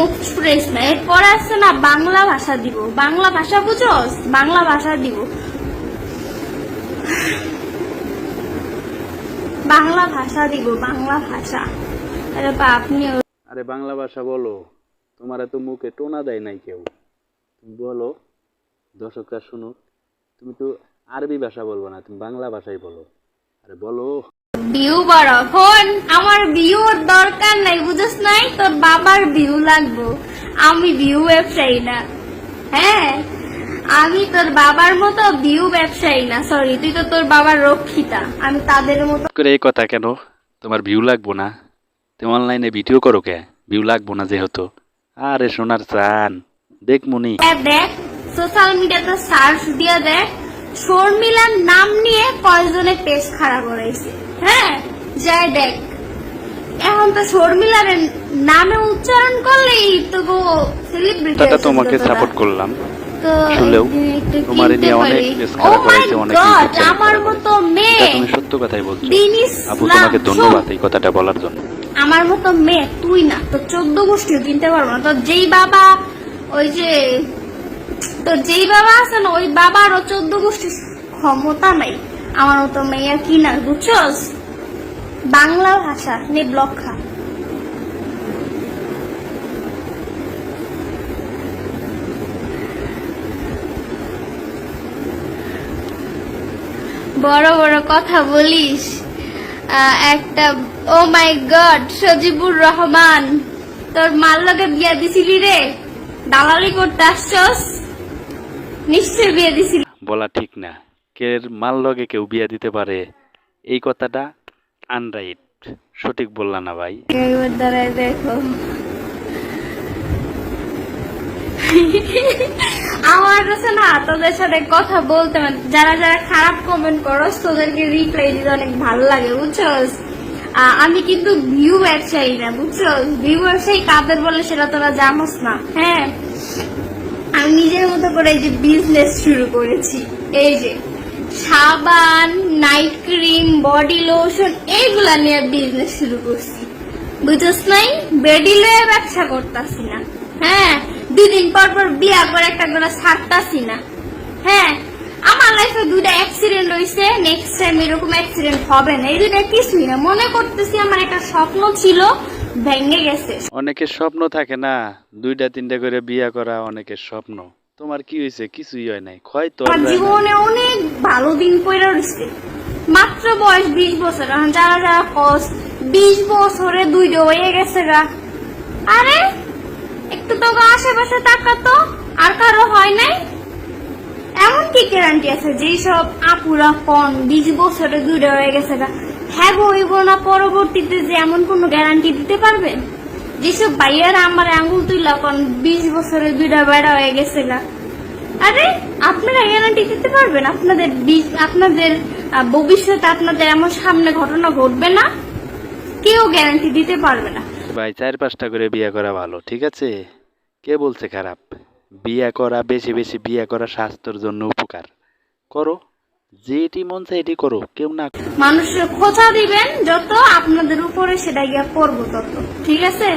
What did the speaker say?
মুখ ছুড়েছ না, এরপরে আছে না বাংলা ভাষা দিব। বাংলা ভাষা বুঝোস? বাংলা ভাষা দিব। বাংলা ভাষা দিব, বাংলা ভাষা। আরে বা আপনি আরে বাংলা ভাষা বলো। তোমার এত মুখে টোনা দেয় নাই কেউ? তুমি বলো, দর্শকরা শুনুক। তুমি তো আরবি ভাষা বলব না, তুমি বাংলা ভাষাই বলো। আরে বলো। ভিউ বড় ফোন আমার ভিউ দরকার নাই বুঝছ নাই? তোর বাবার ভিউ লাগবো। আমি ভিউ ব্যবসায়ী না। হ্যাঁ? আমি তোর বাবার মতো ভিউ ব্যবসায়ী না সরি তুই তো তোর বাবার রক্ষিতা। আমি তাদের মতো করে এই কথা কেন? তোমার ভিউ লাগবো না। তুমি অনলাইনে ভিডিও করো কে? ভিউ লাগবো না যেহেতু। আরে সোনার চান দেখ মুনি। দেখ, দেখ সোশ্যাল মিডিয়াতে সার্চ দিয়ে দেখ। শর্মিলার নাম নিয়ে কয়জনে পেজ খারাপ করেছে হ্যাঁ যাই দেখ। এখন তো শর্মিলার নামে উচ্চারণ করলেই তো সেলিব্রিটি তোমাকে সাপোর্ট করলাম। তো আসলেও তোমার নিয়ে অনেক পেজ খারাপ অনেক আমার মতো মেয়ে। তুমি সত্য কথাই বলছো। আপু তোমাকে ধন্যবাদ এই কথাটা বলার জন্য। আমার মতো মেয়ে তুই না তো চোদ্দ গোষ্ঠীও কিনতে পারব না। তো যেই বাবা ওই যে তো যেই বাবা আছে না ওই বাবার ও চোদ্দ গোষ্ঠীর ক্ষমতা নাই। আমার মতো মেয়ে কি না বুঝছস? বাংলা ভাষা নে ব্লক খা। বড় বড় কথা বলিস। একটা, oh my God, Sajibur Rahman, তোর মার লগে বিয়া দিছিলি রে? দালালি করতে আসছস? নিশ্চয় বিয়ে দিছিলি। বলা ঠিক না। কের মাল লগে কেউ বিয়া দিতে পারে, এই কথাটা আনরাইট সঠিক বললা না ভাই। আমার কাছে না সাথে কথা বলতে মানে যারা যারা খারাপ কমেন্ট তোদেরকে রিপ্লাই দিতে অনেক ভালো লাগে, বুঝছস? আমি কিন্তু ভিউ ব্যবসায়ী না, বুঝছস? ভিউ ব্যবসায়ী কাদের বলে সেটা তোরা জানোস না হ্যাঁ? আমি নিজের মতো করে এই যে বিজনেস শুরু করেছি, এই যে। সাবান নাইট ক্রিম বডি লোশন এইগুলা নিয়ে বিজনেস শুরু করছি। বুঝছস নাই? বেডি লয়ে ব্যবসা করতাছি না। হ্যাঁ দুদিন পর পর বিয়া করে একটা করে ছাড়তাছি না। হ্যাঁ আমার লাইফে দুইটা অ্যাক্সিডেন্ট হয়েছে নেক্সট টাইম এরকম অ্যাক্সিডেন্ট হবে না। এই দুইটা কিছুই না। মনে করতেছি আমার একটা স্বপ্ন ছিল, ভেঙে গেছে। অনেকের স্বপ্ন থাকে না, দুইটা তিনটা করে বিয়া করা অনেকের স্বপ্ন। তোমার কি হয়েছে? কিছুই হয় নাই। ক্ষয় তো জীবনে অনেক ভালো দিন পড়ে রয়েছে মাত্র বয়স বিশ বছর। যারা যারা কস বিশ বছরে দুইটা হয়ে গেছে গা। আরে একটু তো আশেপাশে তাকাতো আর কারও হয় নাই। এমন কি গ্যারান্টি আছে যেই সব আপুরা কন বিশ বছরে দুইটা হয়ে গেছে গা? হ্যাঁ গো হইব না পরবর্তীতে যে এমন কোনো গ্যারান্টি দিতে পারবেন যেসব ভাইয়ারা আমার আঙ্গুল তুইলা কন বিশ বছরে দুইটা বেড়া হয়ে গেছে গা আরে, আপনারা গ্যারান্টি দিতে পারবেন? আপনাদের আপনাদের ভবিষ্যতে আপনাদের এমন সামনে ঘটনা ঘটবে না? কেউ গ্যারান্টি দিতে পারবে না। ভাই, চার পাঁচটা করে বিয়ে করা ভালো, ঠিক আছে? কে বলছে খারাপ? বিয়ে করা, বেশি বেশি বিয়ে করা স্বাস্থ্যের জন্য উপকার। করো। যেটি মন চায় এটি করো, কেউ না মানুষের খোঁচা দিবেন, যত আপনাদের উপরে সেটা গিয়া পড়ব তত, ঠিক আছে?